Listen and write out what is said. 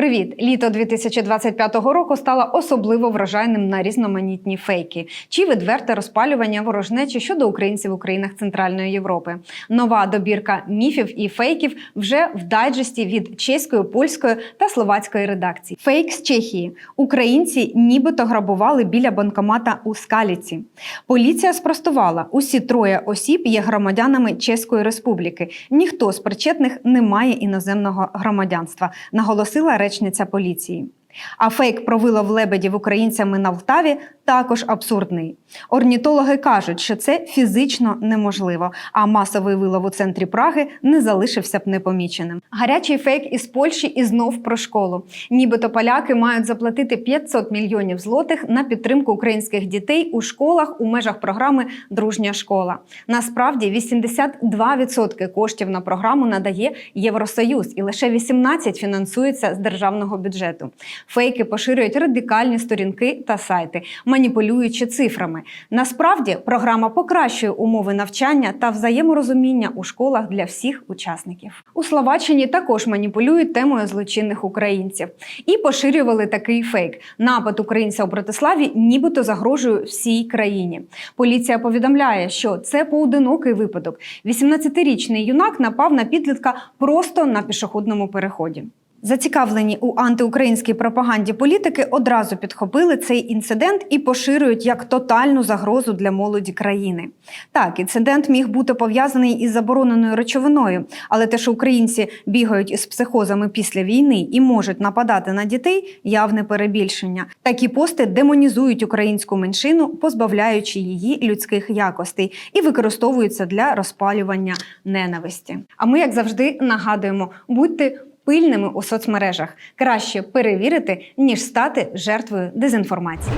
Привіт! Літо 2025 року стало особливо вражайним на різноманітні фейки чи відверте розпалювання ворожнечі щодо українців у країнах Центральної Європи. Нова добірка міфів і фейків вже в дайджесті від чеської, польської та словацької редакції. Фейк з Чехії. Українці нібито грабували біля банкомата у Скаліці. Поліція спростувала, усі троє осіб є громадянами Чеської Республіки. Ніхто з причетних не має іноземного громадянства, наголосила речниця поліції. А фейк про вилов лебедів українцями на Влтаві також абсурдний. Орнітологи кажуть, що це фізично неможливо, а масовий вилов у центрі Праги не залишився б непоміченим. Гарячий фейк із Польщі і знов про школу. Нібито поляки мають заплатити 500 мільйонів злотих на підтримку українських дітей у школах у межах програми Дружня школа. Насправді 82% коштів на програму надає Євросоюз, і лише 18% фінансується з державного бюджету. Фейки поширюють радикальні сторінки та сайти, маніпулюючи цифрами. Насправді програма покращує умови навчання та взаєморозуміння у школах для всіх учасників. У Словаччині також маніпулюють темою злочинних українців і поширювали такий фейк: напад українця у Братиславі, нібито загрожує всій країні. Поліція повідомляє, що це поодинокий випадок. 18-річний юнак напав на підлітка просто на пішохідному переході. Зацікавлені у антиукраїнській пропаганді політики одразу підхопили цей інцидент і поширюють як тотальну загрозу для молоді країни. Так, інцидент міг бути пов'язаний із забороненою речовиною, але те, що українці бігають із психозами після війни і можуть нападати на дітей, явне перебільшення. Такі пости демонізують українську меншину, позбавляючи її людських якостей, і використовуються для розпалювання ненависті. А ми, як завжди, нагадуємо, будьте пильними у соцмережах. Краще перевірити, ніж стати жертвою дезінформації.